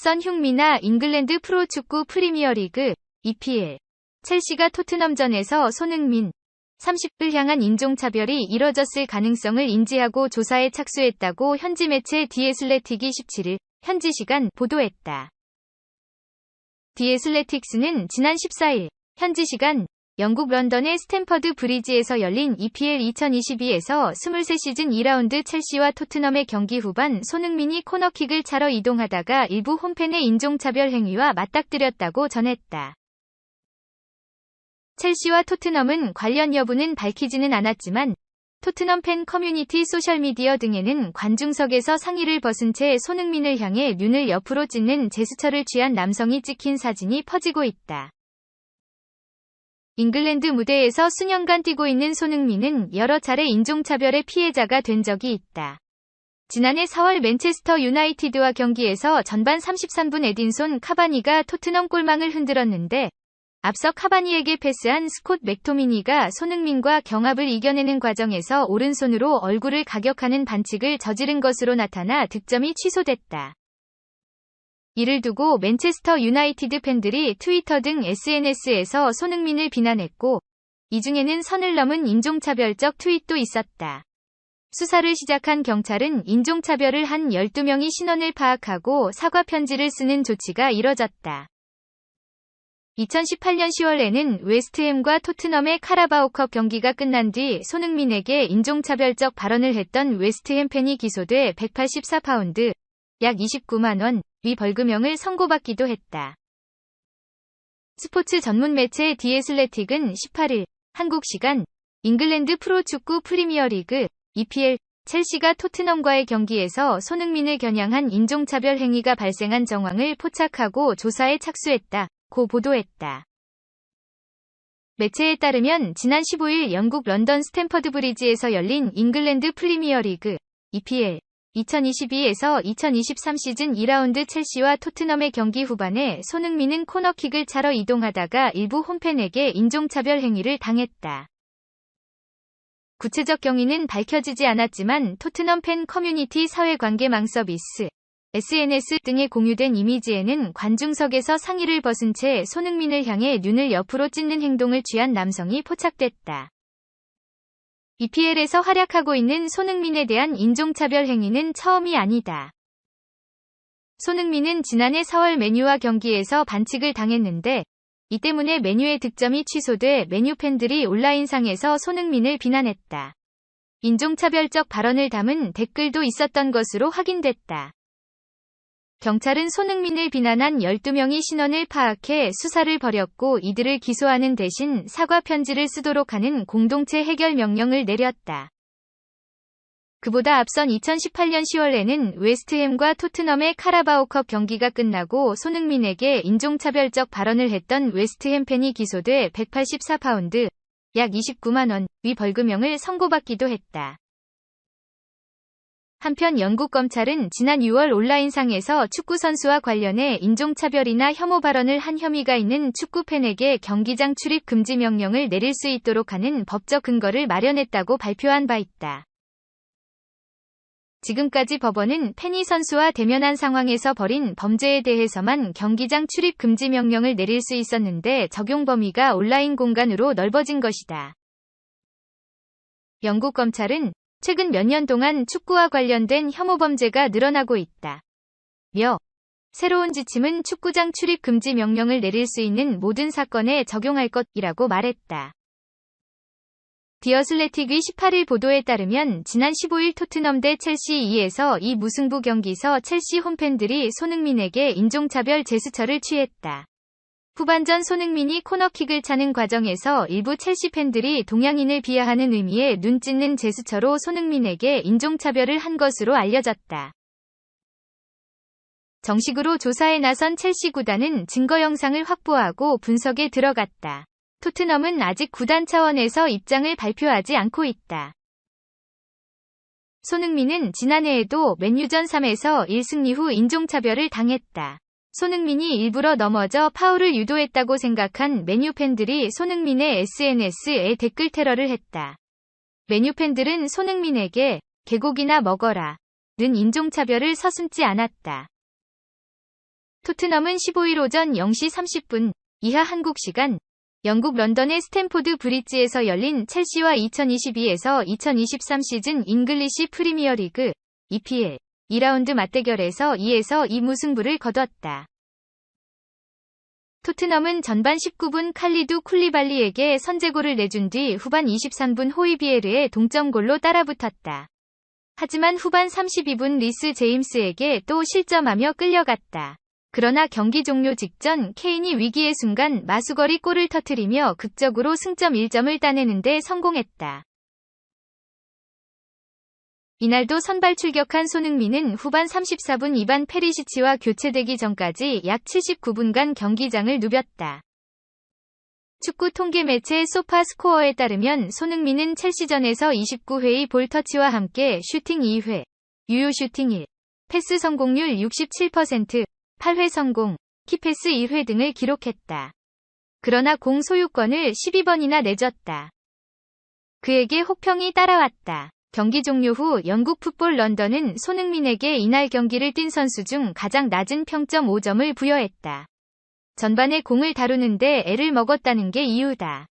선 흉미나 잉글랜드 프로축구 프리미어리그 EPL 첼시가 토트넘전에서 손흥민 30을 향한 인종차별이 이뤄졌을 가능성을 인지하고 조사에 착수했다고 현지 매체 디에슬레틱이 17일 현지 시간 보도했다. 디에슬레틱스는 지난 14일 현지 시간 영국 런던의 스탠퍼드 브리지에서 열린 EPL 2022에서 23시즌 2라운드 첼시와 토트넘의 경기 후반 손흥민이 코너킥을 차러 이동하다가 일부 홈팬의 인종차별 행위와 맞닥뜨렸다고 전했다. 첼시와 토트넘은 관련 여부는 밝히지는 않았지만 토트넘 팬 커뮤니티 소셜미디어 등에는 관중석에서 상의를 벗은 채 손흥민을 향해 눈을 옆으로 찢는 제스처를 취한 남성이 찍힌 사진이 퍼지고 있다. 잉글랜드 무대에서 수년간 뛰고 있는 손흥민은 여러 차례 인종차별의 피해자가 된 적이 있다. 지난해 4월 맨체스터 유나이티드와 경기에서 전반 33분 에딘손 카바니가 토트넘 골망을 흔들었는데 앞서 카바니에게 패스한 스콧 맥토미니가 손흥민과 경합을 이겨내는 과정에서 오른손으로 얼굴을 가격하는 반칙을 저지른 것으로 나타나 득점이 취소됐다. 이를 두고 맨체스터 유나이티드 팬들이 트위터 등 SNS에서 손흥민을 비난했고, 이 중에는 선을 넘은 인종차별적 트윗도 있었다. 수사를 시작한 경찰은 인종차별을 한 12명이 신원을 파악하고 사과 편지를 쓰는 조치가 이뤄졌다. 2018년 10월에는 웨스트햄과 토트넘의 카라바오컵 경기가 끝난 뒤 손흥민에게 인종차별적 발언을 했던 웨스트햄 팬이 기소돼 184파운드, 약 29만 원, 위 벌금형을 선고받기도 했다. 스포츠 전문 매체 디에슬레틱은 18일 한국 시간 잉글랜드 프로축구 프리미어리그 EPL 첼시가 토트넘과의 경기에서 손흥민을 겨냥한 인종차별 행위가 발생한 정황을 포착하고 조사에 착수했다. 고 보도했다. 매체에 따르면 지난 15일 영국 런던 스탠퍼드 브리지에서 열린 잉글랜드 프리미어리그 EPL 2022에서 2023 시즌 2라운드 첼시와 토트넘의 경기 후반에 손흥민은 코너킥을 차러 이동하다가 일부 홈팬에게 인종차별 행위를 당했다. 구체적 경위는 밝혀지지 않았지만 토트넘 팬 커뮤니티 사회관계망 서비스 SNS 등에 공유된 이미지에는 관중석에서 상의를 벗은 채 손흥민을 향해 눈을 옆으로 찢는 행동을 취한 남성이 포착됐다. EPL에서 활약하고 있는 손흥민에 대한 인종차별 행위는 처음이 아니다. 손흥민은 지난해 4월 메뉴와 경기에서 반칙을 당했는데 이 때문에 메뉴의 득점이 취소돼 메뉴 팬들이 온라인상에서 손흥민을 비난했다. 인종차별적 발언을 담은 댓글도 있었던 것으로 확인됐다. 경찰은 손흥민을 비난한 12명이 신원을 파악해 수사를 벌였고 이들을 기소하는 대신 사과 편지를 쓰도록 하는 공동체 해결 명령을 내렸다. 그보다 앞선 2018년 10월에는 웨스트햄과 토트넘의 카라바오컵 경기가 끝나고 손흥민에게 인종차별적 발언을 했던 웨스트햄 팬이 기소돼 184파운드, 약 29만원, 위 벌금형을 선고받기도 했다. 한편 영국 검찰은 지난 6월 온라인상에서 축구선수와 관련해 인종차별이나 혐오 발언을 한 혐의가 있는 축구팬에게 경기장 출입 금지 명령을 내릴 수 있도록 하는 법적 근거를 마련했다고 발표한 바 있다. 지금까지 법원은 페니 선수와 대면한 상황에서 벌인 범죄에 대해서만 경기장 출입 금지 명령을 내릴 수 있었는데 적용 범위가 온라인 공간으로 넓어진 것이다. 영국 검찰은 최근 몇 년 동안 축구와 관련된 혐오 범죄가 늘어나고 있다. 며 새로운 지침은 축구장 출입 금지 명령을 내릴 수 있는 모든 사건에 적용할 것이라고 말했다. 디어슬레틱의 18일 보도에 따르면 지난 15일 토트넘 대 첼시 2에서 이 무승부 경기서 첼시 홈팬들이 손흥민에게 인종차별 제스처를 취했다. 후반전 손흥민이 코너킥을 차는 과정에서 일부 첼시 팬들이 동양인을 비하하는 의미의 눈 찢는 제스처로 손흥민에게 인종차별을 한 것으로 알려졌다. 정식으로 조사에 나선 첼시 구단은 증거 영상을 확보하고 분석에 들어갔다. 토트넘은 아직 구단 차원에서 입장을 발표하지 않고 있다. 손흥민은 지난해에도 맨유전 3에서 1승리 후 인종차별을 당했다. 손흥민이 일부러 넘어져 파울을 유도했다고 생각한 메뉴 팬들이 손흥민의 SNS에 댓글 테러를 했다. 메뉴 팬들은 손흥민에게 개고기나 먹어라 는 인종차별을 서슴지 않았다. 토트넘은 15일 오전 0시 30분 이하 한국 시간 영국 런던의 스탠포드 브릿지에서 열린 첼시와 2022에서 2023 시즌 잉글리시 프리미어리그 EPL 2라운드 맞대결에서 2에서 2 무 승부를 거뒀다. 토트넘은 전반 19분 칼리두 쿨리발리에게 선제골을 내준 뒤 후반 23분 호이비에르의 동점골로 따라붙었다. 하지만 후반 32분 리스 제임스에게 또 실점하며 끌려갔다. 그러나 경기 종료 직전 케인이 위기의 순간 마수거리 골을 터뜨리며 극적으로 승점 1점을 따내는데 성공했다. 이날도 선발 출격한 손흥민은 후반 34분 이반 페리시치와 교체되기 전까지 약 79분간 경기장을 누볐다. 축구 통계 매체 소파 스코어에 따르면 손흥민은 첼시전에서 29회의 볼터치와 함께 슈팅 2회, 유효 슈팅 1, 패스 성공률 67%, 8회 성공, 키패스 1회 등을 기록했다. 그러나 공 소유권을 12번이나 내줬다. 그에게 혹평이 따라왔다. 경기 종료 후 영국 풋볼 런던은 손흥민에게 이날 경기를 뛴 선수 중 가장 낮은 평점 5점을 부여했다. 전반에 공을 다루는데 애를 먹었다는 게 이유다.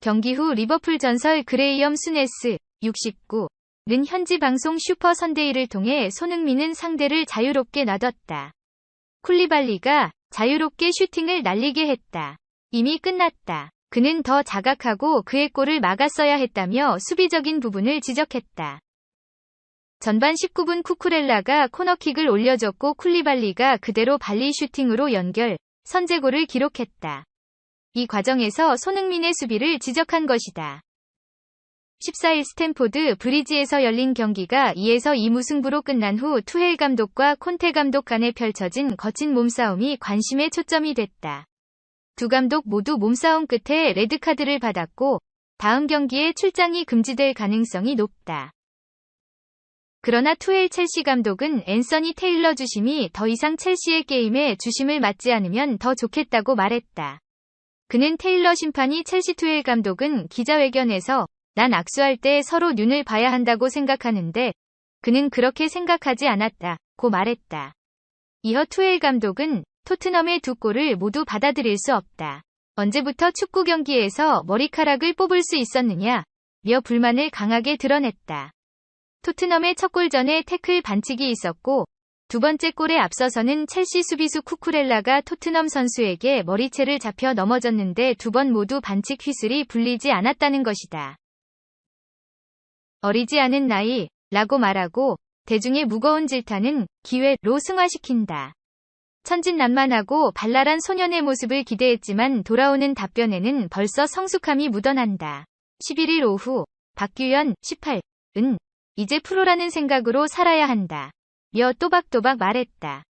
경기 후 리버풀 전설 그레이엄 수네스 69는 현지 방송 슈퍼 선데이를 통해 손흥민은 상대를 자유롭게 놔뒀다. 쿨리발리가 자유롭게 슈팅을 날리게 했다. 이미 끝났다. 그는 더 자각하고 그의 골을 막았어야 했다며 수비적인 부분을 지적했다. 전반 19분 쿠쿠렐라가 코너킥을 올려줬고 쿨리발리가 그대로 발리 슈팅으로 연결, 선제골을 기록했다. 이 과정에서 손흥민의 수비를 지적한 것이다. 14일 스탠포드 브리지에서 열린 경기가 2에서 2 무승부로 끝난 후 투헬 감독과 콘테 감독 간에 펼쳐진 거친 몸싸움이 관심의 초점이 됐다. 두 감독 모두 몸싸움 끝에 레드카드를 받았고 다음 경기에 출장이 금지될 가능성이 높다. 그러나 투엘 첼시 감독은 앤서니 테일러 주심이 더 이상 첼시의 게임에 주심을 맡지 않으면 더 좋겠다고 말했다. 그는 테일러 심판이 첼시 투엘 감독은 기자회견에서 난 악수할 때 서로 눈을 봐야 한다고 생각하는데 그는 그렇게 생각하지 않았다 고 말했다. 이어 투엘 감독은 토트넘의 두 골을 모두 받아들일 수 없다. 언제부터 축구 경기에서 머리카락을 뽑을 수 있었느냐? 며 불만을 강하게 드러냈다. 토트넘의 첫 골 전에 태클 반칙이 있었고 두 번째 골에 앞서서는 첼시 수비수 쿠쿠렐라가 토트넘 선수에게 머리채를 잡혀 넘어졌는데 두 번 모두 반칙 휘슬이 불리지 않았다는 것이다. 어리지 않은 나이 라고 말하고 대중의 무거운 질타는 기회로 승화시킨다. 천진난만하고 발랄한 소년의 모습을 기대했지만 돌아오는 답변에는 벌써 성숙함이 묻어난다. 11일 오후 박규현 18은 이제 프로라는 생각으로 살아야 한다. 며 또박또박 말했다.